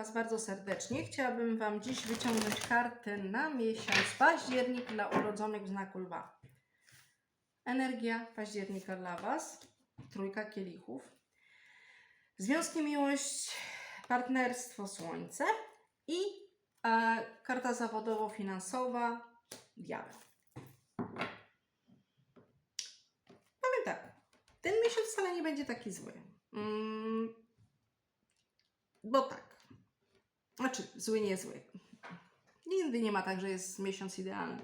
Was bardzo serdecznie. Chciałabym Wam dziś wyciągnąć kartę na miesiąc październik dla urodzonych w znaku lwa. Energia października dla Was. Trójka kielichów. Związki, miłość, partnerstwo, słońce i e, karta zawodowo-finansowa, diabeł. Powiem tak, ten miesiąc wcale nie będzie taki zły. Mm, bo tak. Znaczy, zły, nie zły. Nigdy nie ma tak, że jest miesiąc idealny.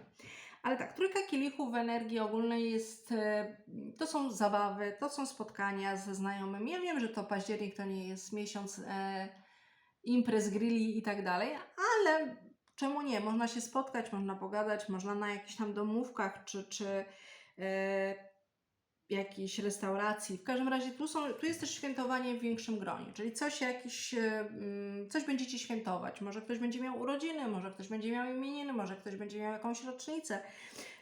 Ale tak, trójka kielichów w energii ogólnej jest, e, to są zabawy, to są spotkania ze znajomymi. Ja wiem, że to październik to nie jest miesiąc e, imprez, grilli i tak dalej, ale czemu nie? Można się spotkać, można pogadać, można na jakichś tam domówkach, czy, czy e, jakiejś restauracji. W każdym razie tu, są, tu jest też świętowanie w większym gronie, czyli coś jakiś, e, mm, coś będziecie świętować. Może ktoś będzie miał urodziny, może ktoś będzie miał imieniny, może ktoś będzie miał jakąś rocznicę.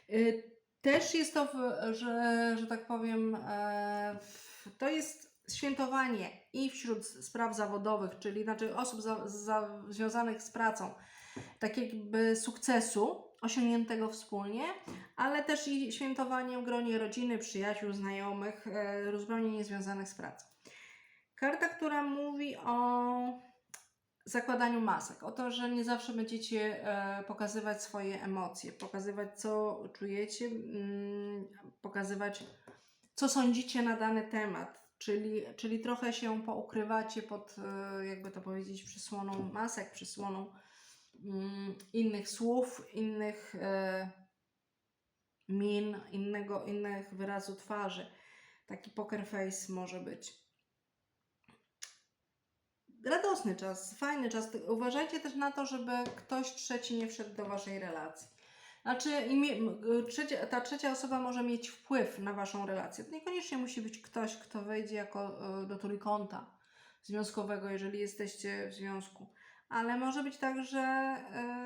Y, Też jest to, że, że tak powiem, e, to jest świętowanie i wśród spraw zawodowych, czyli znaczy osób za, za, związanych z pracą, tak jakby sukcesu osiągniętego wspólnie, ale też i świętowanie w gronie rodziny, przyjaciół, znajomych, e, zupełnie niezwiązanych z pracą. Karta, która mówi o zakładaniu masek, o to, że nie zawsze będziecie e, pokazywać swoje emocje, pokazywać co czujecie, mm, pokazywać co sądzicie na dany temat, czyli, czyli trochę się poukrywacie pod, e, jakby to powiedzieć, przysłoną masek, przysłoną innych słów, innych e, min, innego, innych wyrazu twarzy. Taki poker face może być. Radosny czas, fajny czas. Uważajcie też na to, żeby ktoś trzeci nie wszedł do waszej relacji. Znaczy, ta trzecia osoba może mieć wpływ na waszą relację. To niekoniecznie musi być ktoś, kto wejdzie jako y, do trójkąta związkowego, jeżeli jesteście w związku. Ale może być tak, że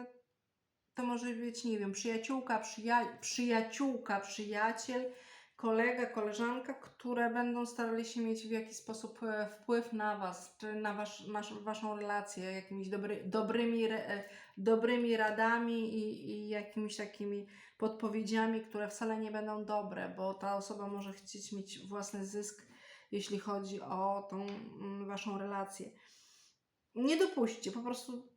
y, to może być, nie wiem, przyjaciółka, przyja- przyjaciółka, przyjaciel, kolega, koleżanka, które będą starali się mieć w jakiś sposób e, wpływ na Was, czy na wasz, Waszą relację, jakimiś dobry, dobrymi, e, dobrymi radami i, i jakimiś takimi podpowiedziami, które wcale nie będą dobre, bo ta osoba może chcieć mieć własny zysk, jeśli chodzi o tą mm, Waszą relację. Nie dopuśćcie, po prostu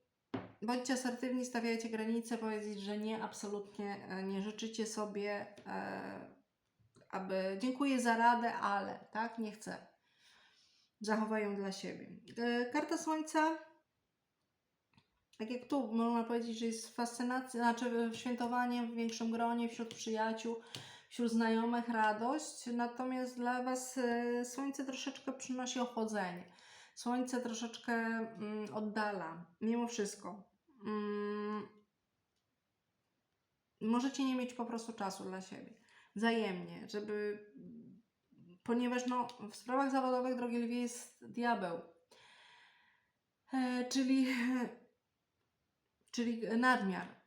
bądźcie asertywni, stawiajcie granice, powiedzieć, że nie, absolutnie e, nie życzycie sobie, e, aby dziękuję za radę, ale tak, nie chcę. Zachowaj ją dla siebie. E, Karta Słońca, tak jak tu można powiedzieć, że jest fascynacja, znaczy świętowanie w większym gronie, wśród przyjaciół, wśród znajomych radość, natomiast dla Was e, Słońce troszeczkę przynosi ochłodzenie. Słońce troszeczkę mm, oddala, mimo wszystko. Mm, możecie nie mieć po prostu czasu dla siebie. Wzajemnie, żeby. Ponieważ no, w sprawach zawodowych, drogi lwie, jest diabeł. E, czyli, czyli nadmiar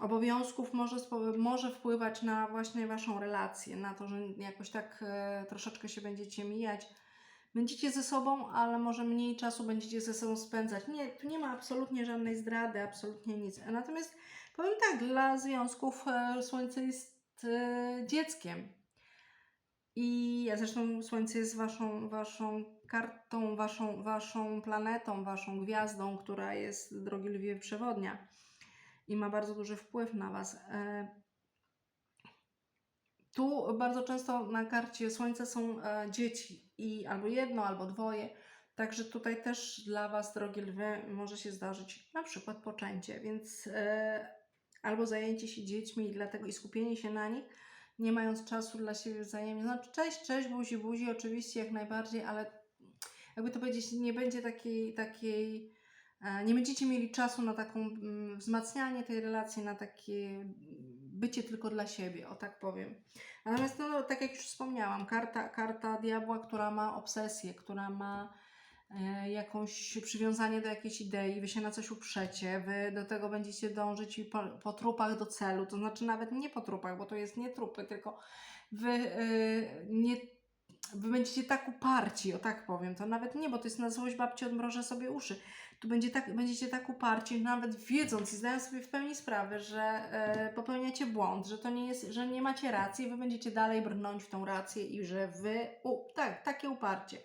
obowiązków może, może wpływać na właśnie Waszą relację, na to, że jakoś tak e, troszeczkę się będziecie mijać. Będziecie ze sobą, ale może mniej czasu będziecie ze sobą spędzać. Nie, tu nie ma absolutnie żadnej zdrady, absolutnie nic. Natomiast powiem tak, dla związków e, Słońce jest e, dzieckiem. I zresztą Słońce jest waszą, waszą kartą, waszą, waszą planetą, waszą gwiazdą, która jest, drogi lwie, przewodnia i ma bardzo duży wpływ na was. E, tu bardzo często na karcie Słońca są dzieci i albo jedno, albo dwoje. Także tutaj też dla Was, drogie lwy, może się zdarzyć na przykład poczęcie, więc e, albo zajęcie się dziećmi i dlatego i skupienie się na nich, nie mając czasu dla siebie wzajemnie. Znaczy, cześć, cześć, buzi, buzi, oczywiście jak najbardziej, ale jakby to powiedzieć, nie będzie takiej, takiej e, nie będziecie mieli czasu na taką mm, wzmacnianie tej relacji, na takie bycie tylko dla siebie, o tak powiem. Natomiast, no, tak jak już wspomniałam, karta, karta diabła, która ma obsesję, która ma e, jakąś przywiązanie do jakiejś idei, wy się na coś uprzecie, wy do tego będziecie dążyć po, po trupach do celu, to znaczy nawet nie po trupach, bo to jest nie trupy, tylko wy e, nie wy będziecie tak uparci, o tak powiem, to nawet nie, bo to jest na złość babci odmrożę sobie uszy. Tu będzie tak, będziecie tak uparci, nawet wiedząc i zdając sobie w pełni sprawę, że e, popełniacie błąd, że to nie jest, że nie macie racji, wy będziecie dalej brnąć w tą rację i że wy, u, tak, takie uparcie.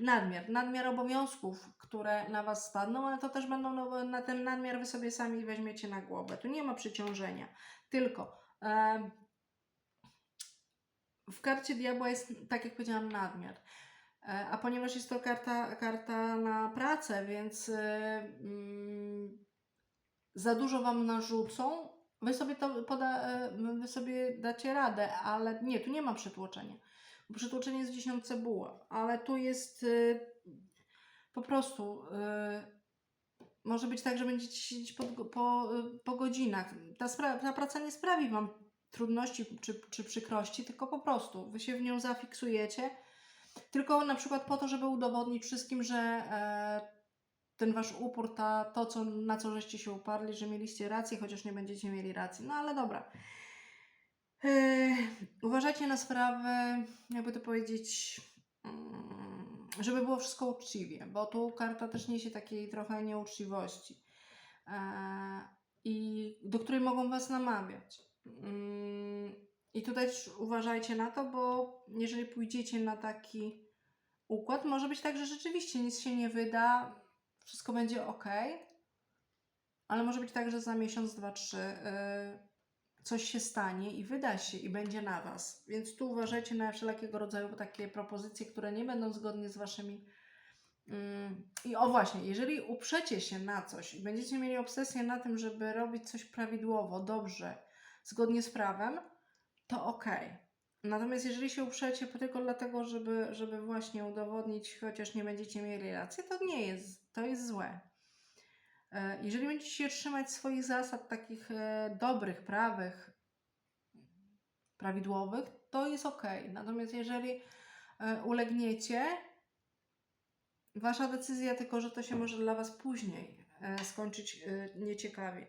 Nadmiar, nadmiar obowiązków, które na was spadną, ale to też będą, no, na ten nadmiar wy sobie sami weźmiecie na głowę. Tu nie ma przyciążenia, tylko em, w karcie diabła jest, tak jak powiedziałam, nadmiar. E, A ponieważ jest to karta, karta na pracę, więc y, mm, za dużo wam narzucą, wy sobie to poda, e, wy sobie dacie radę, ale nie, tu nie ma przytłoczenia. Przytłoczenie jest dziesiątce buła, ale tu jest po prostu może być tak, że będziecie siedzieć po, po, po godzinach. Ta, ta praca nie sprawi wam trudności czy, czy przykrości, tylko po prostu wy się w nią zafiksujecie. Tylko na przykład po to, żeby udowodnić wszystkim, że e, ten wasz upór, ta, to co, na co żeście się uparli, że mieliście rację, chociaż nie będziecie mieli racji. No ale dobra. E, uważajcie na sprawę, jakby to powiedzieć, mm, żeby było wszystko uczciwie, bo tu karta też niesie takiej trochę nieuczciwości, e, i do której mogą was namawiać. Mm, I tutaj też uważajcie na to, bo jeżeli pójdziecie na taki układ, może być tak, że rzeczywiście nic się nie wyda, wszystko będzie ok, ale może być tak, że za miesiąc, dwa, trzy yy, coś się stanie i wyda się i będzie na Was. Więc tu uważajcie na wszelkiego rodzaju takie propozycje, które nie będą zgodnie z Waszymi. Ym, I o właśnie, jeżeli uprzecie się na coś i będziecie mieli obsesję na tym, żeby robić coś prawidłowo, dobrze, zgodnie z prawem, to ok. Natomiast jeżeli się uprzecie tylko dlatego, żeby, żeby właśnie udowodnić, chociaż nie będziecie mieli racji, to nie jest, to jest złe. E, Jeżeli będziecie się trzymać swoich zasad takich e, dobrych, prawych, prawidłowych, to jest ok. Natomiast jeżeli e, ulegniecie, wasza decyzja, tylko że to się może dla was później skończyć nieciekawie.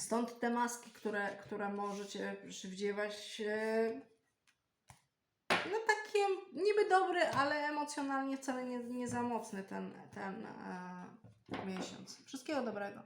Stąd te maski, które, które możecie przywdziewać. e, No takie niby dobry, ale emocjonalnie wcale nie, nie za mocny ten, ten e, miesiąc. Wszystkiego dobrego.